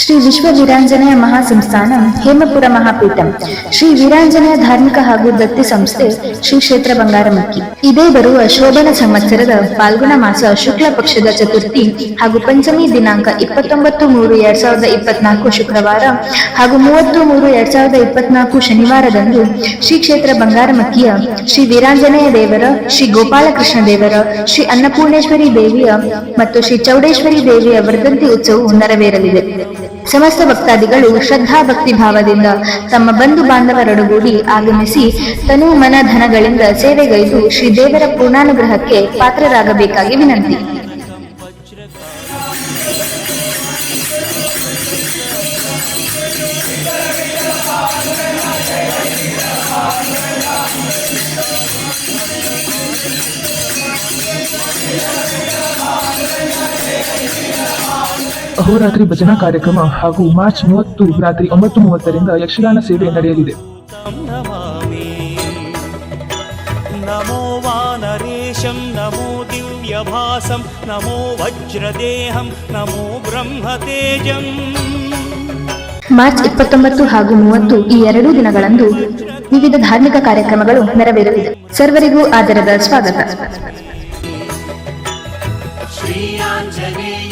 ಶ್ರೀ ವಿಶ್ವ ವೀರಾಂಜನೇಯ ಮಹಾಸಂಸ್ಥಾನ ಹೇಮಪುರ ಮಹಾಪೀಠಂ. ಶ್ರೀ ವೀರಾಂಜನೇಯ ಧಾರ್ಮಿಕ ಹಾಗೂ ದತ್ತಿ ಸಂಸ್ಥೆ ಶ್ರೀ ಕ್ಷೇತ್ರ ಬಂಗಾರಮಕ್ಕಿ. ಇದೇ ಬರುವ ಶೋಭನ ಸಂವತ್ಸರದ ಫಾಲ್ಗುಣ ಮಾಸ ಶುಕ್ಲ ಪಕ್ಷದ ಚತುರ್ಥಿ ಹಾಗೂ ಪಂಚಮಿ ದಿನಾಂಕ ಇಪ್ಪತ್ತೊಂಬತ್ತು ಮೂರು ಎರಡ್ ಸಾವಿರದ ಇಪ್ಪತ್ನಾಲ್ಕು ಶುಕ್ರವಾರ ಹಾಗೂ ಮೂವತ್ತು ಮೂರು ಎರಡ್ ಸಾವಿರದ ಇಪ್ಪತ್ನಾಲ್ಕು ಶನಿವಾರದಂದು ಶ್ರೀ ಕ್ಷೇತ್ರ ಬಂಗಾರಮಕ್ಕಿಯ ಶ್ರೀ ವೀರಾಂಜನೇಯ ದೇವರ, ಶ್ರೀ ಗೋಪಾಲಕೃಷ್ಣ ದೇವರ, ಶ್ರೀ ಅನ್ನಪೂರ್ಣೇಶ್ವರಿ ದೇವಿಯ ಮತ್ತು ಶ್ರೀ ಚೌಡೇಶ್ವರಿ ದೇವಿಯ ವರ್ಧಂತಿ ಉತ್ಸವವು ನೆರವೇರಲಿದೆ. ಸಮಸ್ತ ಭಕ್ತಾದಿಗಳು ಶ್ರದ್ಧಾ ಭಕ್ತಿ ಭಾವದಿಂದ ತಮ್ಮ ಬಂಧು ಬಾಂಧವರೊಡಗೂಡಿ ಆಗಮಿಸಿ ತನು ಮನ ಧನಗಳಿಂದ ಸೇವೆಗೈದು ಶ್ರೀ ದೇವರ ಪೂರ್ಣಾನುಗ್ರಹಕ್ಕೆ ಪಾತ್ರರಾಗಬೇಕಾಗಿ ವಿನಂತಿ. ಅಹೋರಾತ್ರಿ ಭಜನಾ ಕಾರ್ಯಕ್ರಮ ಹಾಗೂ ಮಾರ್ಚ್ ಮೂವತ್ತು ರಾತ್ರಿ ಒಂಬತ್ತು ಮೂವತ್ತರಿಂದ ಯಕ್ಷಗಾನ ಸೇವೆ ನಡೆಯಲಿದೆ. ನಮೋ ನಮೋ ದಿವ್ಯಭಾಸಂ ನಮೋ ವಜ್ರದೇಹಂ ನಮೋ ಬ್ರಹ್ಮತೇಜಂ. ಮಾರ್ಚ್ ಇಪ್ಪತ್ತೊಂಬತ್ತು ಹಾಗೂ ಮೂವತ್ತು ಈ ಎರಡೂ ದಿನಗಳಂದು ವಿವಿಧ ಧಾರ್ಮಿಕ ಕಾರ್ಯಕ್ರಮಗಳು ನೆರವೇರಲಿದೆ. ಸರ್ವರಿಗೂ ಆದರದ ಸ್ವಾಗತ. ಶ್ರೀಯಾಂಜನೇಯ